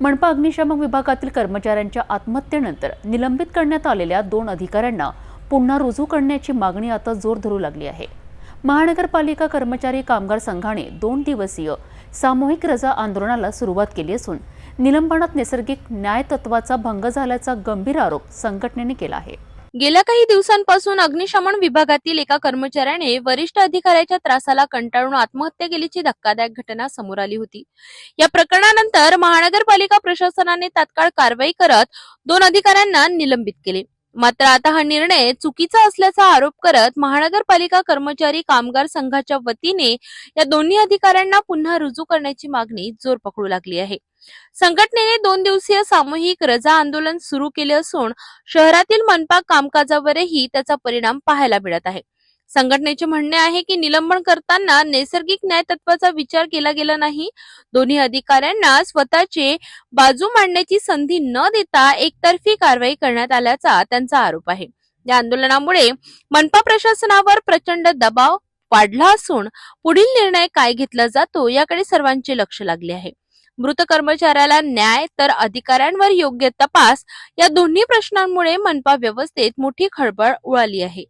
मनपा अग्निशामक विभागातील कर्मचाऱ्यांच्या आत्महत्येनंतर निलंबित करण्यात आलेल्या दोन अधिकाऱ्यांना पुन्हा रुजू करण्याची मागणी आता जोर धरू लागली आहे. महानगरपालिका कर्मचारी कामगार संघाने दोन दिवसीय सामूहिक रजा आंदोलनाला सुरुवात केली असून निलंबनात नैसर्गिक न्याय तत्वाचा भंग झाल्याचा गंभीर आरोप संघटनेने केला आहे. गेल्या काही दिवसांपासून अग्निशमन विभागातील एका कर्मचाऱ्याने वरिष्ठ अधिकाऱ्याच्या त्रासाला कंटाळून आत्महत्या केल्याची धक्कादायक घटना समोर आली होती. या प्रकरणानंतर महानगरपालिका प्रशासनाने तात्काळ कारवाई करत दोन अधिकाऱ्यांना निलंबित केले. मात्र आता हा निर्णय चुकीचा असल्याचा आरोप करत महानगरपालिका कर्मचारी कामगार संघाच्या वतीने या दोन्ही अधिकाऱ्यांना पुन्हा रुजू करण्याची मागणी जोर पकडू लागली आहे. संघटनेने दोन दिवसीय सामूहिक रजा आंदोलन सुरू केले असून शहरातील मनपा कामकाजावरही त्याचा परिणाम पाहायला मिळत आहे. संघटनेचे म्हणणे आहे की निलंबन करताना नैसर्गिक न्याय तत्वाचा विचार केला गेला नाही. दोन्ही अधिकाऱ्यांना स्वतःचे बाजू मांडण्याची संधी न देता एकतर्फी कारवाई करण्यात आल्याचा त्यांचा आरोप आहे. या आंदोलनामुळे मनपा प्रशासनावर प्रचंड दबाव वाढला असून पुढील निर्णय काय घेतला जातो याकडे सर्वांचे लक्ष लागले आहे. मृत कर्मचाऱ्याला न्याय तर अधिकाऱ्यांवर योग्य तपास या दोन्ही प्रश्नांमुळे मनपा व्यवस्थेत मोठी खळबळ उडाली आहे.